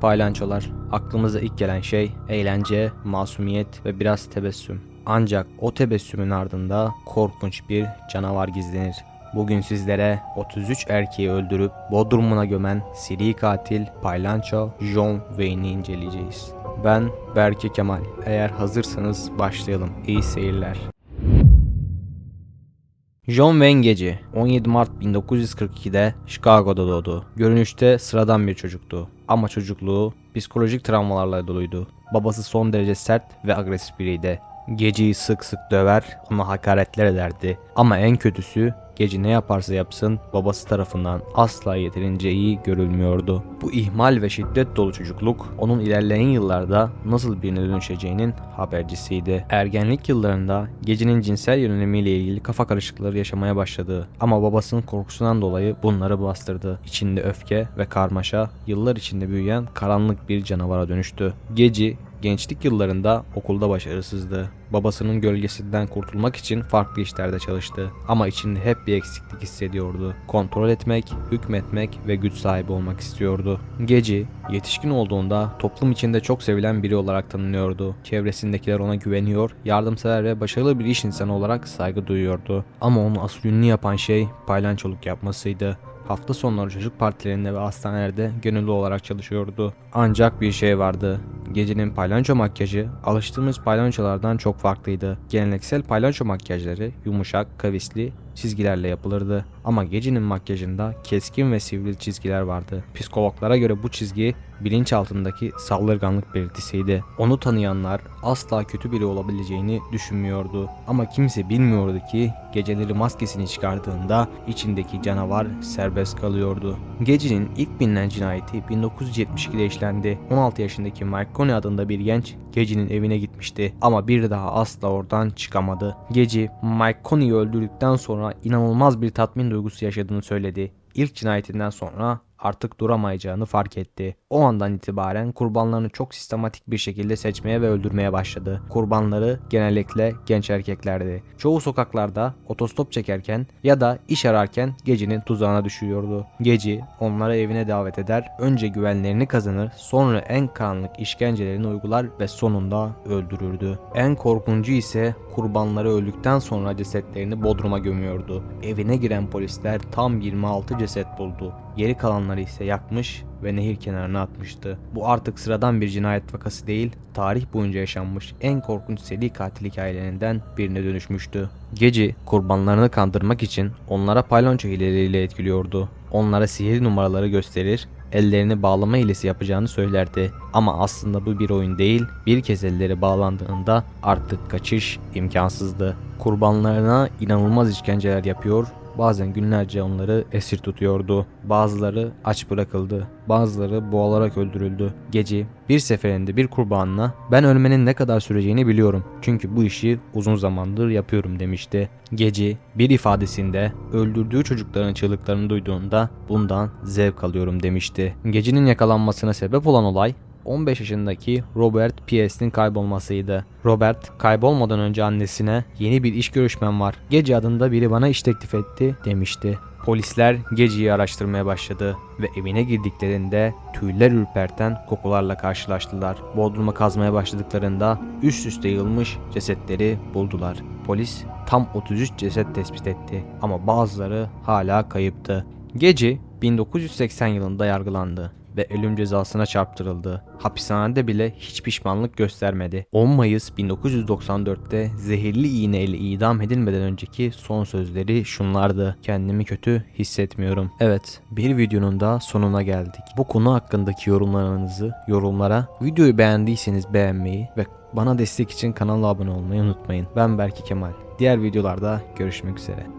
Paylançolar. Aklımıza ilk gelen şey eğlence, masumiyet ve biraz tebessüm. Ancak o tebessümün ardında korkunç bir canavar gizlenir. Bugün sizlere 33 erkeği öldürüp Bodrum'una gömen seri katil Paylanço John Wayne'i inceleyeceğiz. Ben Berke Kemal. Eğer hazırsanız başlayalım. İyi seyirler. John Wayne Geci 17 Mart 1942'de Chicago'da doğdu. Görünüşte sıradan bir çocuktu ama çocukluğu psikolojik travmalarla doluydu. Babası son derece sert ve agresif biriydi. Geci'yi sık sık döver, ona hakaretler ederdi. Ama en kötüsü Geci ne yaparsa yapsın babası tarafından asla yeterince iyi görülmüyordu. Bu ihmal ve şiddet dolu çocukluk onun ilerleyen yıllarda nasıl birine dönüşeceğinin habercisiydi. Ergenlik yıllarında Geci'nin cinsel yönelimiyle ilgili kafa karışıklıkları yaşamaya başladı. Ama babasının korkusundan dolayı bunları bastırdı. İçinde öfke ve karmaşa yıllar içinde büyüyen karanlık bir canavara dönüştü. Geci Gençlik yıllarında okulda başarısızdı. Babasının gölgesinden kurtulmak için farklı işlerde çalıştı. Ama içinde hep bir eksiklik hissediyordu. Kontrol etmek, hükmetmek ve güç sahibi olmak istiyordu. Geci, yetişkin olduğunda toplum içinde çok sevilen biri olarak tanınıyordu. Çevresindekiler ona güveniyor, yardımsever ve başarılı bir iş insanı olarak saygı duyuyordu. Ama onu asıl ünlü yapan şey paylançoluk yapmasıydı. Hafta sonları çocuk partilerinde ve hastanelerde gönüllü olarak çalışıyordu. Ancak bir şey vardı. Gecenin paylanço makyajı alıştığımız paylançolardan çok farklıydı. Geleneksel paylanço makyajları yumuşak, kavisli çizgilerle yapılırdı. Ama gecenin makyajında keskin ve sivri çizgiler vardı. Psikologlara göre bu çizgi bilinçaltındaki saldırganlık belirtisiydi. Onu tanıyanlar asla kötü biri olabileceğini düşünmüyordu. Ama kimse bilmiyordu ki geceleri maskesini çıkardığında içindeki canavar serbest kalıyordu. Gecenin ilk bilinen cinayeti 1972'de işlendi. 16 yaşındaki Marconi adında bir genç Geci'nin evine gitmişti ama bir daha asla oradan çıkamadı. Geci Marconi'yi öldürdükten sonra inanılmaz bir tatmin duygusu yaşadığını söyledi. İlk cinayetinden sonra artık duramayacağını fark etti. O andan itibaren kurbanlarını çok sistematik bir şekilde seçmeye ve öldürmeye başladı. Kurbanları genellikle genç erkeklerdi. Çoğu sokaklarda otostop çekerken ya da iş ararken Geci'nin tuzağına düşüyordu. Geci onları evine davet eder, önce güvenlerini kazanır, sonra en karanlık işkencelerini uygular ve sonunda öldürürdü. En korkuncu ise kurbanları öldükten sonra cesetlerini bodruma gömüyordu. Evine giren polisler tam 26 ceset buldu. Geri kalanları ise yakmış ve nehir kenarına atmıştı. Bu artık sıradan bir cinayet vakası değil, tarih boyunca yaşanmış en korkunç seri katil hikayelerinden birine dönüşmüştü. Geci kurbanlarını kandırmak için onlara paylonço hileleriyle etkiliyordu. Onlara sihir numaraları gösterir, ellerini bağlama hilesi yapacağını söylerdi. Ama aslında bu bir oyun değil, bir kez elleri bağlandığında artık kaçış imkansızdı. Kurbanlarına inanılmaz işkenceler yapıyor, bazen günlerce onları esir tutuyordu. Bazıları aç bırakıldı, bazıları boğularak öldürüldü. Gece bir seferinde bir kurbanına ben ölmenin ne kadar süreceğini biliyorum çünkü bu işi uzun zamandır yapıyorum demişti. Gece bir ifadesinde öldürdüğü çocukların çığlıklarını duyduğunda bundan zevk alıyorum demişti. Gecenin yakalanmasına sebep olan olay 15 yaşındaki Robert P.S.'nin kaybolmasıydı. Robert kaybolmadan önce annesine yeni bir iş görüşmem var. Gece adında biri bana iş teklif etti demişti. Polisler Gece'yi araştırmaya başladı ve evine girdiklerinde tüyler ürperten kokularla karşılaştılar. Bodruma kazmaya başladıklarında üst üste yığılmış cesetleri buldular. Polis tam 33 ceset tespit etti ama bazıları hala kayıptı. Gece 1980 yılında yargılandı ve ölüm cezasına çarptırıldı. Hapishanede bile hiç pişmanlık göstermedi. 10 Mayıs 1994'te zehirli iğneyle idam edilmeden önceki son sözleri şunlardı. Kendimi kötü hissetmiyorum. Evet, bir videonun da sonuna geldik. Bu konu hakkındaki yorumlarınızı yorumlara, videoyu beğendiyseniz beğenmeyi ve bana destek için kanala abone olmayı unutmayın. Ben Berke Kemal. Diğer videolarda görüşmek üzere.